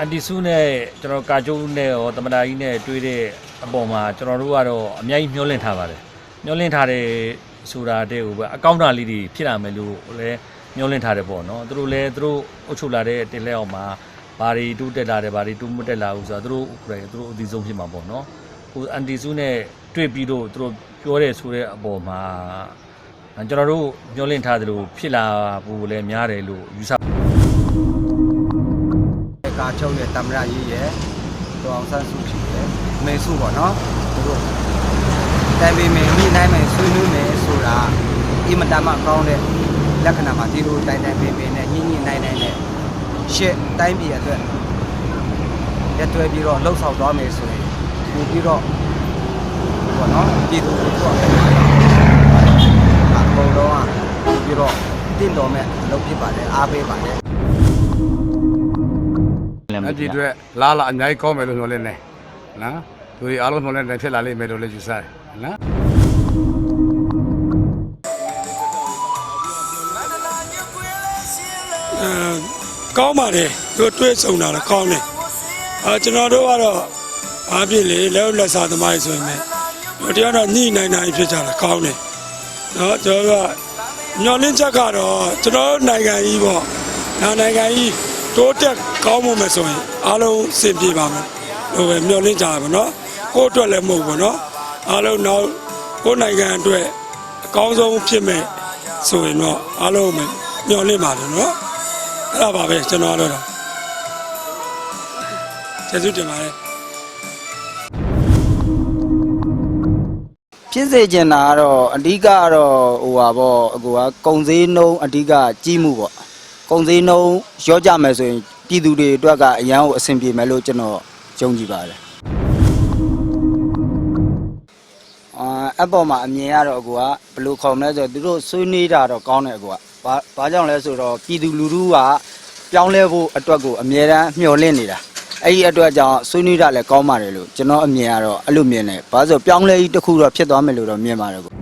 အန်တီဆူနဲ့ကျွန်တော်ကာကျိုးနဲ့ရောတမတာကြီးနဲ့တွေ့တဲ့အပေါ်မှာကျွန်တော်တို့ကတော့အများကြီးမျှော်လင့်ထားပါတယ်မျှော်လင့်ထားတဲ့ဆိုတာတဲ့ဟိုပဲအကောင့်တာလေးတွေဖြစ်လာမယ်လို့လည်းမျှော်လင့်ထားတယ်ပေါ့နော်သူတို့လည်းသူတို့အုပ်ချုပ်လာတဲ့တင်လက်အောင်မှာဘာတွေတူးတက်လာတယ်ဘာတွေတူးမတက်လာဘူးဆိုတာသူတို့ကိုယ်တိုင်သူတို့အသိဆုံးဖြစ်မှာပေါ့နော်ဟိုအန်တီဆူနဲ့တွေ့ပြီးတော့သူတို့ပြောတယ်ဆိုတဲ့အပေါ်မှာကျွန်တော်တို့မျှော်လင့်ထားသလိုဖြစ်လာဖို့လည်းများတယ်လို့ယူဆ ကာချုပ်ရဲ့တမရရေးရဲ့တော်အောင်ဆန်းစုကြည်ရဲ့မေစုပေါ့နော်သူတို့တိုင်ပင်မယ်မိနိုင်မယ်ဆွေးနွေးမယ်ဆိုတာအင်မတန်မှကောင်းတဲ့လက္ခဏာမှာဒီလိုတိုင်တိုင်ပင်ပင်နဲ့ညှိညှိနိုင်နိုင်နဲ့ရှစ်တိုင်းပြည်အတွက်ရက်တွဲပြီးတော့လှုပ်ဆောင်သွားမယ်ဆိုရင်ပို့ပြီးတော့ဘောနော်ပြည်သူတွေတော့အကုန်လုံးอ่ะပြီးတော့တင့်တော်မဲ့အလုပ်ဖြစ်ပါတယ်အားပေးပါတယ် အဲ့ဒီအတွက်လာလာအများကြီးကောင်းမယ်လို့ညွှန်လင်းနေနော်သူတွေအားလုံးညွှန်လင်းနေဖြစ်လာလိမ့်မယ်လို့လည်းယူဆတယ်နော်အဲကောင်းပါတယ်သူတွေ့ဆုံတာလည်းကောင်းတယ်အာကျွန်တော်တို့ကတော့ဘာဖြစ်လဲလက်လက်စားသမားကြီးဆိုရင်လည်းတို့တရားတော့ညှိနိုင်နိုင်ဖြစ်ကြတာကောင်းတယ်နော်ကျွန်တော်တို့ကညှော်လင့်ချက်ကတော့ကျွန်တော်တို့နိုင်ငံကြီးပေါ့နာနိုင်ငံကြီး တိုးတက်ကောင်းမှုမယ်ဆိုရင်အားလုံးစင်ပြေပါမယ်ဟိုပဲမျှော်လင့်ကြပါနော်ကိုယ့်အတွက်လည်းမဟုတ်ဘူးနော်အားလုံးတော့ကိုယ့်နိုင်ငံအတွက်အကောင်းဆုံးဖြစ်မယ်ဆိုရင်တော့အားလုံးပဲမျှော်လင့်ပါတယ်နော်အဲ့ဒါပါပဲကျွန်တော်ကတော့ကျေးဇူးတင်ပါတယ်ဖြစ်စေချင်တာကတော့အဓိကကတော့ဟိုပါပေါ့အကူကကုံစည်းနှုံးအဓိကကြီးမှုပေါ့ ကုံစည်းနှုံးရောကြမယ်ဆိုရင်ပြည်သူတွေအတွက်ကအရန်ကိုအဆင်ပြေမယ်လို့ကျွန်တော်ယုံကြည်ပါတယ်အာအပေါ်မှာအမြင်ကတော့အကူကဘယ်လိုခေါ်မလဲဆိုတော့သူတို့ဆွေးနွေးတာတော့ကောင်းတယ်အကူကဘာဘာကြောင့်လဲဆိုတော့ပြည်သူလူထုကပြောင်းလဲဖို့အတွက်ကိုအမြဲတမ်းမျှော်လင့်နေတာအဲ့ဒီအတွက်ကြောင့်ဆွေးနွေးတာလည်းကောင်းပါတယ်လို့ကျွန်တော်အမြင်ကတော့အဲ့လိုမြင်တယ်ဘာလို့ဆိုပြောင်းလဲကြီးတစ်ခုတော့ဖြစ်သွားမယ်လို့တော့မြင်ပါတယ်ကို